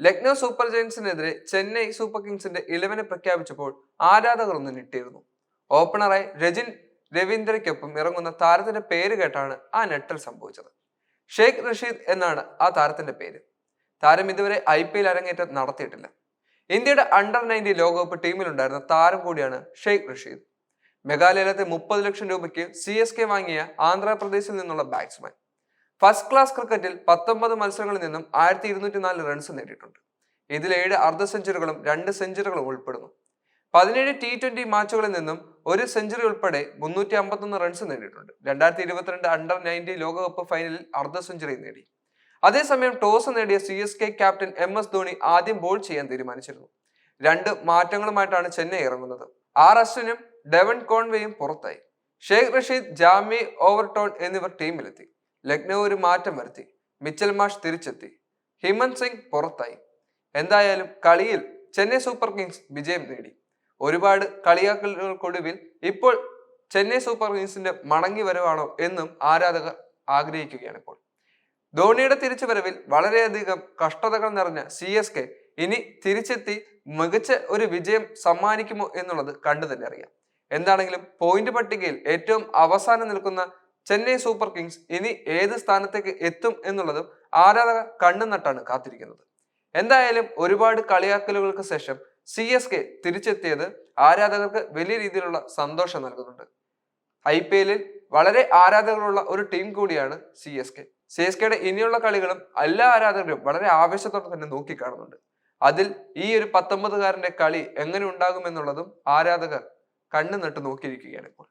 Lucknow super ജയൻസിനെതിരെ Chennai super കിങ്സിന്റെ ഇലവനെ പ്രഖ്യാപിച്ചപ്പോൾ ആരാധകർ ഒന്ന് ഞെട്ടിയിരുന്നു. ഓപ്പണറായി രജിൻ രവീന്ദ്രയ്ക്കൊപ്പം ഇറങ്ങുന്ന താരത്തിന്റെ പേര് കേട്ടാണ് ആ നെട്ടൽ സംഭവിച്ചത്. ഷെയ്ഖ് റഷീദ് എന്നാണ് ആ താരത്തിന്റെ പേര്. താരം ഇതുവരെ ഐ പി എൽ അരങ്ങേറ്റം നടത്തിയിട്ടില്ല. ഇന്ത്യയുടെ അണ്ടർ നയന്റി ലോകകപ്പ് ടീമിലുണ്ടായിരുന്ന താരം കൂടിയാണ് ഷെയ്ഖ് റഷീദ്. മെഘാലയത്തെ മുപ്പത് ലക്ഷം രൂപയ്ക്ക് സി എസ് കെ വാങ്ങിയ ആന്ധ്രാപ്രദേശിൽ നിന്നുള്ള ബാറ്റ്സ്മാൻ ഫസ്റ്റ് ക്ലാസ് ക്രിക്കറ്റിൽ പത്തൊമ്പത് മത്സരങ്ങളിൽ നിന്നും ആയിരത്തി ഇരുന്നൂറ്റി നാല് റൺസ് നേടിയിട്ടുണ്ട്. ഇതിൽ ഏഴ് അർദ്ധ സെഞ്ചുറികളും രണ്ട് സെഞ്ചുറികളും ഉൾപ്പെടുന്നു. പതിനേഴ് ടി ട്വന്റി മാച്ചുകളിൽ നിന്നും ഒരു സെഞ്ചുറി ഉൾപ്പെടെ മുന്നൂറ്റി അമ്പത്തൊന്ന് റൺസ് നേടിയിട്ടുണ്ട്. രണ്ടായിരത്തി ഇരുപത്തിരണ്ട് അണ്ടർ നയന്റി ലോകകപ്പ് ഫൈനലിൽ അർദ്ധ സെഞ്ചുറി നേടി. അതേസമയം ടോസ് നേടിയ C S K captain M S Dhoni ആദ്യം ബോൾ ചെയ്യാൻ തീരുമാനിച്ചിരുന്നു. രണ്ട് മാറ്റങ്ങളുമായിട്ടാണ് ചെന്നൈ ഇറങ്ങുന്നത്. ആർ അശ്വിനും ഡെവൻ കോൺവേയും പുറത്തായി. ഷെയ്ഖ് റഷീദ് ജാമി ഓവർടോൺ എന്നിവർ ടീമിലെത്തി ലക്നൗ ഒരു മാറ്റം വരുത്തി. മിച്ചൽ മാഷ് തിരിച്ചെത്തി. ഹിമന്ത് സിംഗ് പുറത്തായി. എന്തായാലും കളിയിൽ ചെന്നൈ സൂപ്പർ കിങ്സ് വിജയം നേടി. ഒരുപാട് കളിയാക്കലുകൾക്കൊടുവിൽ ഇപ്പോൾ ചെന്നൈ സൂപ്പർ കിങ്സിന്റെ മടങ്ങി വരവാണോ എന്നും ആരാധകർ ആഗ്രഹിക്കുകയാണ് ഇപ്പോൾ. ധോണിയുടെ തിരിച്ചുവരവിൽ വളരെയധികം കഷ്ടതകൾ നിറഞ്ഞ സി എസ് കെ ഇനി തിരിച്ചെത്തി മികച്ച ഒരു വിജയം സമ്മാനിക്കുമോ എന്നുള്ളത് കണ്ടു തന്നെ അറിയാം. എന്താണെങ്കിലും പോയിന്റ് പട്ടികയിൽ ഏറ്റവും അവസാനം നിൽക്കുന്ന ചെന്നൈ സൂപ്പർ കിങ്സ് ഇനി ഏത് സ്ഥാനത്തേക്ക് എത്തും എന്നുള്ളതും ആരാധകർ കണ്ണു നട്ടാണ് കാത്തിരിക്കുന്നത്. എന്തായാലും ഒരുപാട് കളിയാക്കലുകൾക്ക് ശേഷം സി എസ് കെ തിരിച്ചെത്തിയത് ആരാധകർക്ക് വലിയ രീതിയിലുള്ള സന്തോഷം നൽകുന്നുണ്ട്. ഐ പി എല്ലിൽ വളരെ ആരാധകരുള്ള ഒരു ടീം കൂടിയാണ് C S K. C S കെയുടെ ഇനിയുള്ള കളികളും എല്ലാ ആരാധകരും വളരെ ആവേശത്തോടെ തന്നെ നോക്കിക്കാണുന്നുണ്ട്. അതിൽ ഈ ഒരു പത്തൊമ്പതുകാരന്റെ കളി എങ്ങനെ ഉണ്ടാകുമെന്നുള്ളതും ആരാധകർ കണ്ണു നട്ട് നോക്കിയിരിക്കുകയാണ് ഇപ്പോൾ.